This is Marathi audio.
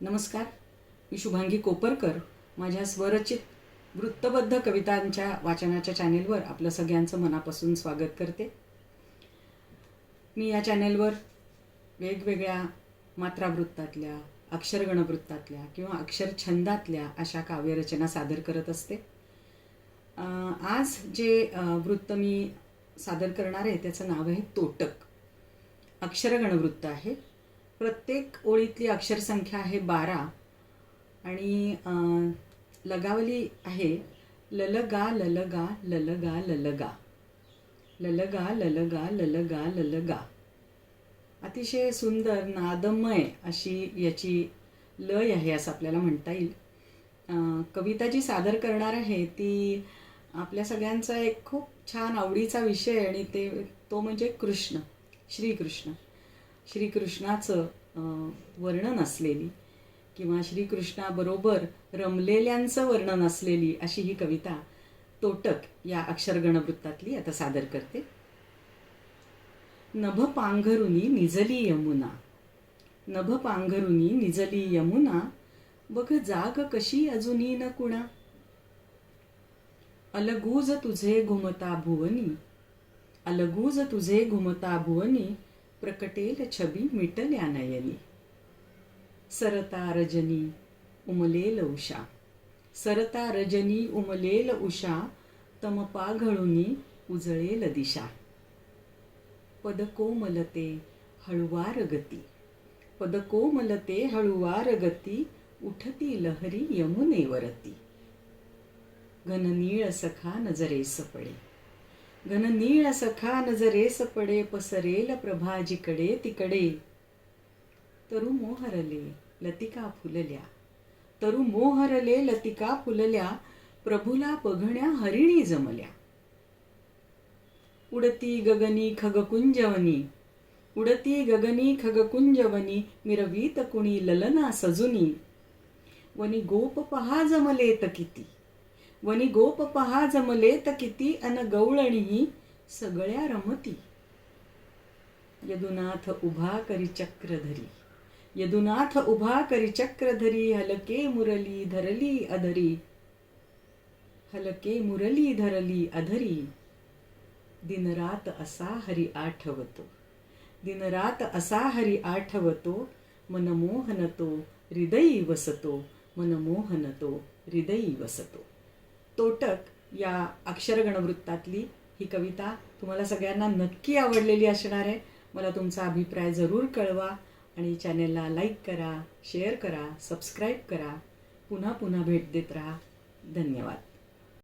नमस्कार. मी शुभांगी कोपरकर. माझ्या स्वरचित वृत्तबद्ध कवितांच्या वाचनाच्या चॅनेलवर आपलं सगळ्यांचं मनापासून स्वागत करते. मी या चॅनेलवर वेगवेगळ्या मात्रावृत्तातल्या अक्षरगणवृत्तातल्या किंवा अक्षरछंदातल्या अशा काव्यरचना सादर करत असते. आज जे वृत्त मी सादर करणार आहे त्याचं नाव आहे तोटक. अक्षरगणवृत्त आहे. प्रत्येक ओळीतली अक्षरसंख्या आहे बारा. आणि लगावली आहे ललगा ललगा ललगा ललगा. ललगा ललगा ललगा ललगा. अतिशय सुंदर नादमय अशी याची लय आहे असं आपल्याला म्हणता येईल. कविता जी सादर करणार आहे ती आपल्या सगळ्यांचा एक खूप छान आवडीचा विषय आणि ते तो म्हणजे कृष्ण श्रीकृष्ण. श्रीकृष्णाचं वर्णन असलेली किंवा श्रीकृष्णाबरोबर रमलेल्यांचं वर्णन असलेली अशी ही कविता तोटक या अक्षरगणवृत्तातली आता सादर करते. नभ पांघरुनी निजली यमुना. नभ पांघरुनी निजली यमुना. बघ जाग कशी अजूनही न कुणा. अलगूज तुझे घुमता भुवनी. अलगूज तुझे घुमता भुवनी. प्रकटेल छबी मिटल्या नयनी. सरता रजनी उमलेल उषा. सरता रजनी उमलेल उषा तमपाघळुनी उजळेल दिशा. पदकोमलते हळुवार गती. पदकोमलते हळुवार गती उठती लहरी यमुनेवरती. घननीळ सखा नजरेस पडे. घननीळ सखा नजरेस पडे पसरेल प्रभाजीकडे तिकडे तरु मोहरले लतिका फुलल्या तरु मोहरले लतिका फुलल्या प्रभूला बघण्या हरिणी जमल्या उडती गगनी खगकुंजवनी उडती गगनी खगकुंजवनी मिरवीत कुणी ललना सजुनी वनी गोप पहा जमलेत किती वनी गोप पहा जमलेत किती अन गवळणी सगळ्या रमती. यदुनाथ उभा करी चक्रधरी यदुनाथ उभा करी चक्रधरी हलके मुरली धरली अधरी. हलके मुरली धरली अधरी. दिनरात असा हरी आठवतो. दिनरात असा हरी आठवतो मनमोहनतो हृदयी वसतो मनमोहनतो हृदयी वसतो. तोटक या अक्षरगणवृत्तातली ही कविता तुम्हाला सगळ्यांना नक्की आवडलेली असणार आहे. मला तुमचा अभिप्राय जरूर कळवा आणि चॅनेलला लाईक करा शेअर करा सबस्क्राईब करा. पुन्हा पुन्हा भेट देत राहा. धन्यवाद.